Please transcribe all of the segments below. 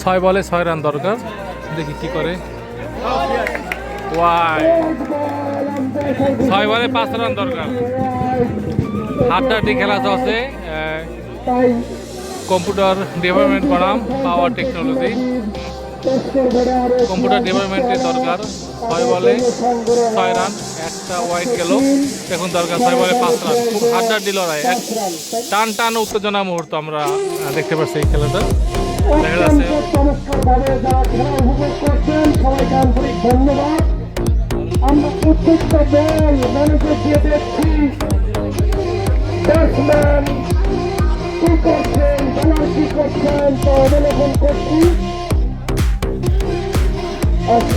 ছয় বলে ছয় রান দরকার। দেখি কি করে। ছয় বলে পাঁচ রান দরকার। হাড্ডাহাড্ডি খেলা চলছে কম্পিউটার ডেভেলপমেন্ট বনাম পাওয়ার টেকনোলজি। কম্পিউটার ডেভেলপমেন্টের দরকার। ছয় বলে ছয় রান একটা ওয়াইড গেল। এখন দরকার, ছয় বলে পাঁচ রান খুব হাড্ডাহাড্ডি লড়াই। এক টান টান উত্তেজনা মুহূর্ত আমরা দেখতে পাচ্ছি এই খেলাটা। দেখা যাচ্ছে। আমরা প্রত্যেকটা দিয়ে দেখছি। ব্যাটসম্যান কি করছেন? কি করছেন? তা অবলোকন করছি।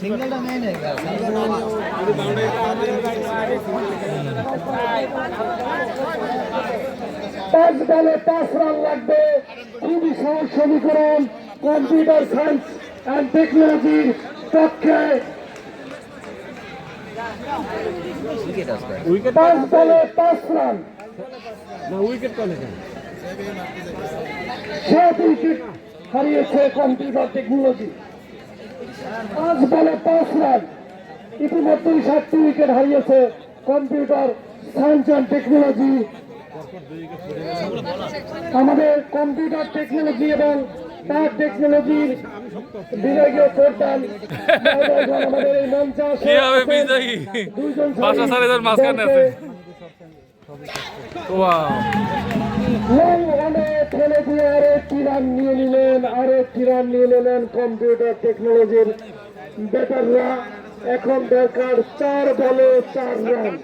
পাওয়ার টেকনোলজি পাঁচ বলে পাঁচ রান লাগবে। খুবই সহজ সমীকরণ কম্পিউটার সায়েন্স অ্যান্ড টেকনোলজির পক্ষে। পাঁচ বলে পাঁচ রান সাত উইকেট হারিয়েছে কম্পিউটার টেকনোলজি পাঁচ বলে পাঁচ রান। ইতিমধ্যেই সাতটি উইকেট হারিয়েছে কম্পিউটার সায়েন্স অ্যান্ড টেকনোলজি। আমাদের কম্পিউটার টেকনোলজি এবং তার টেকনোলজির বিভাগীয় প্রধান আমাদের এই মঞ্চে আসে বিজয়ী? দুইজন মাঝখানে আছে। ওয়াও। লং রানে ফেলে দিয়ে আরও একটি রান নিয়ে নিলেন আরও একটি রান নিয়ে নিলেন কম্পিউটার টেকনোলজির ব্যাটাররা। এখন দরকার চার বলে চার রান।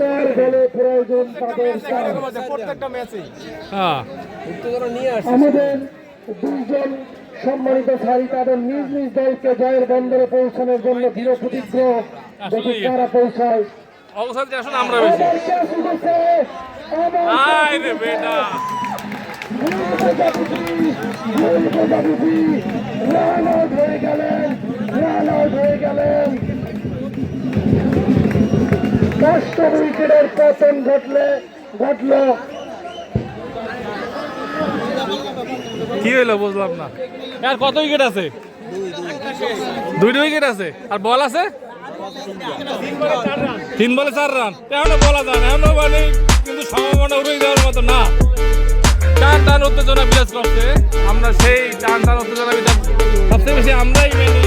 চার বলে প্রয়োজন তাদের হ্যাঁ। আমাদের দুইজন সম্মানিত সারি তাদের নিজ নিজ দলকে জয়ের বন্দরে পৌঁছানোর জন্য দৃঢ় প্রতিজ্ঞ। কারা পৌঁছায়। অবসর আমরা রে বেটা রান আউট হয়ে গেলেন রান আউট হয়ে গেলেন কষ্ট উইকেটের পতন ঘটলে ঘটলো কি হইল বুঝলাম না। আর কত উইকেট আছে? দুই উইকেট আছে। আর বল আছে? তিন বলে চার রান। এখনও বলা যায় না এখনও মানে কিন্তু সম্ভাবনা উড়ে যাওয়ার মতো না। টান টান উত্তেজনা বিরাজ করছে। আমরা সেই টান টান উত্তেজনা বিরাজ সবচেয়ে বেশি আমরাই মেনে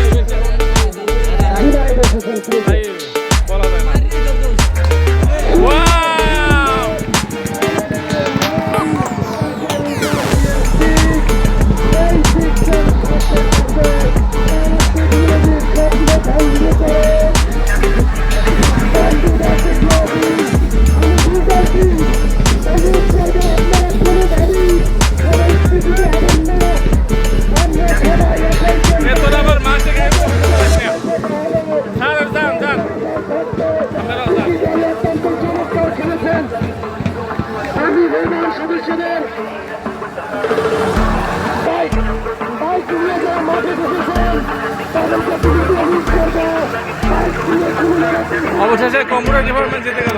অবশেষে কম্পিউটার ডিপার্টমেন্ট জিতে গেল।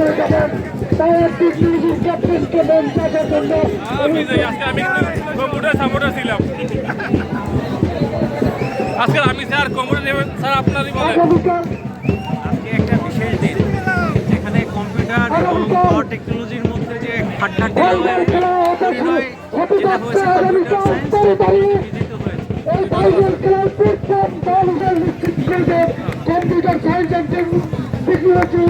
করে তাই ক্যাপ্টেনকে জন্য সাপোর্টার ছিলাম। আজকে আমি স্যার কম্পিউটার নেবেন স্যার আপনারই বলেন। আজকে একটা বিশেষ দিন এখানে কম্পিউটার এবং টেকনোলজির মধ্যে যে হাড্ডাহাড্ডি যেটা হয়েছে কম্পিউটার সায়েন্স এই কম্পিউটার সায়েন্স অ্যান্ড টেকনোলজি